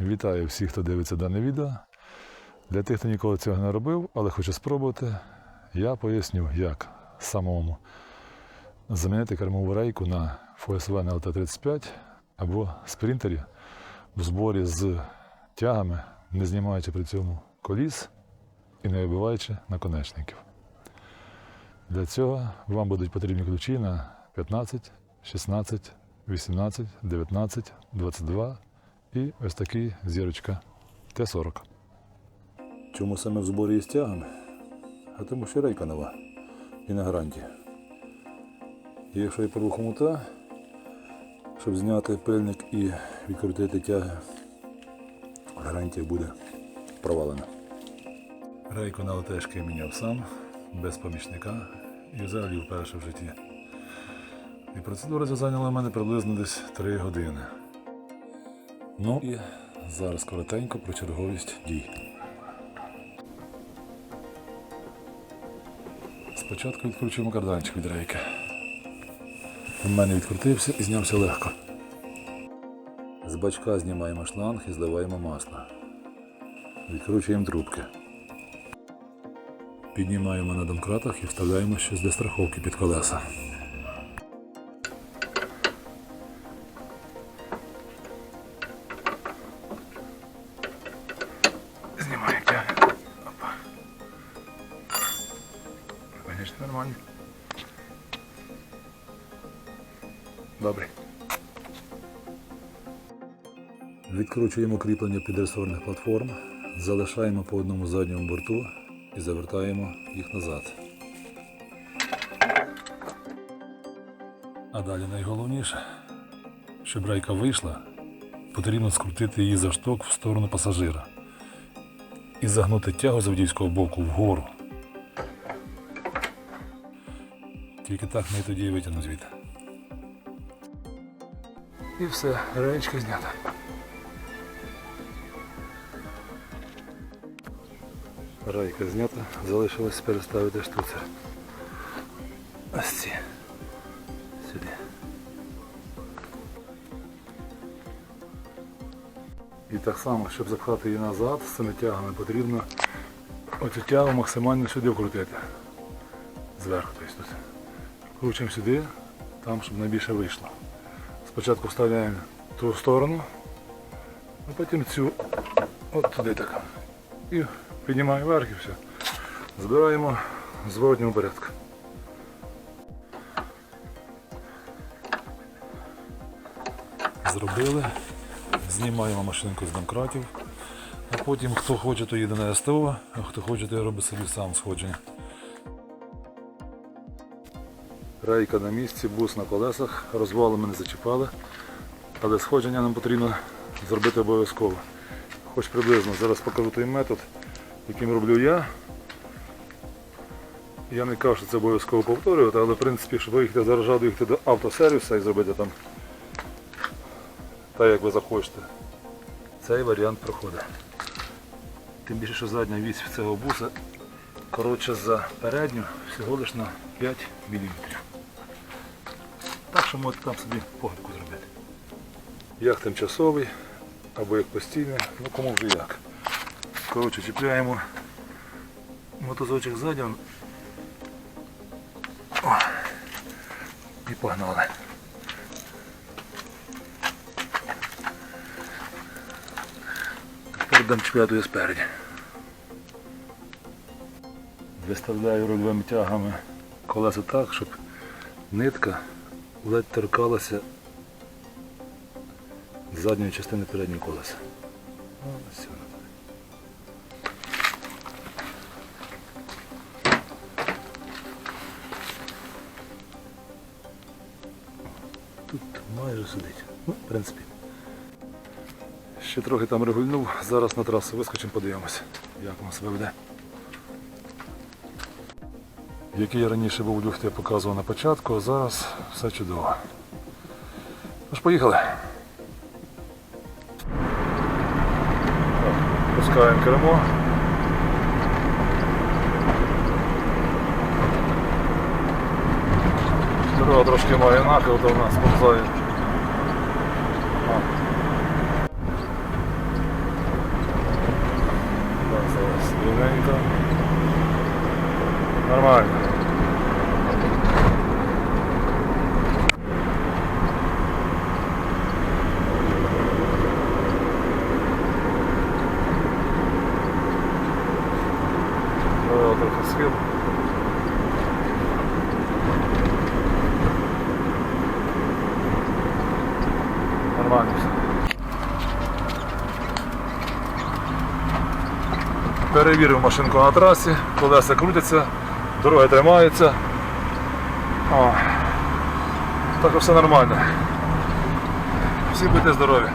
Вітаю всіх, хто дивиться дане відео. Для тих, хто ніколи цього не робив, але хоче спробувати, я поясню, як самому замінити кермову рейку на FSV на LT35 або спринтері в зборі з тягами, не знімаючи при цьому коліс і не вибиваючи наконечників. Для цього вам будуть потрібні ключі на 15, 16, 18, 19, 22 і ось такий зірочка Т-40. Чому саме в зборі із тягами? А тому що рейка нова і на гарантії. І якщо я порву хомута, щоб зняти пильник і відкрутити тяги, гарантія буде провалена. Рейку на ЛТшки міняв сам, без помічника і взагалі вперше в житті. І процедура ця зайняла в мене приблизно десь 3 години. Ну і зараз коротенько про черговість дій. Спочатку відкручуємо карданчик від рейки. У мене відкрутився і знявся легко. З бачка знімаємо шланг і зливаємо масло. Відкручуємо трубки. Піднімаємо на домкратах і вставляємо щось для страховки під колеса. Конечно, нормально. Добре. Відкручуємо кріплення підресорних платформ, залишаємо по одному задньому борту і завертаємо їх назад. А далі найголовніше, щоб рейка вийшла, потрібно скрутити її за шток в сторону пасажира і загнути тягу з водійського боку вгору. Тільки так ми тоді і витягнемо звідти. І все, речка знята. Рейка знята, залишилось переставити штуцер. Ось ці. Сюди. І так само, щоб запхати її назад з цими тягами, потрібно оцю тягу максимально сюди вкрутити. Зверху, тобто тут. Кручимо сюди, там, щоб найбільше вийшло. Спочатку вставляємо ту сторону, а потім цю от туди так. І піднімаємо вверх і все. Збираємо в зворотньому порядку. Зробили. Знімаємо машинку з домкратів. А потім хто хоче, то їде на СТО, а хто хоче, то робить собі сам сходження. Рейка на місці, бус на колесах, розвали ми не зачіпали, але сходження нам потрібно зробити обов'язково. Хоч приблизно. Зараз покажу той метод, яким роблю я. Я не кажу, що це обов'язково повторювати, але в принципі, щоб виїхати зараз жаду їхати до автосервісу і зробити там так, як ви захочете. Цей варіант проходить. Тим більше, що задня вісь цього буса коротше за передню всього лиш на 5 мм. Так що можете там собі погибку зробити. Як тимчасовий або як постійний, ну кому вже як. Коротше, чіпляємо мотузочок ззаді. О, і погнали. Тепер дам чіпляти спереді. Виставляю рульовими тягами колеса так, щоб нитка ледь торкалася задньої частини переднього колеса. Воно. Тут майже сидить. Ну, в принципі. Ще трохи там регульнув, зараз на трасу вискочимо, подивимося, як воно себе веде який раніше був люфт, я показував на початку, а зараз все чудово. Ну Тож поїхали. Пускаємо кермо. Дорога трошки має нахил, то в нас повзає. Так, зараз рівненько. Нормально. Давай трохи схил. Нормально все. Перевірив машинку на трасі, колеса крутяться, дороги тримаються. О, так що все нормально. Всі будьте здорові.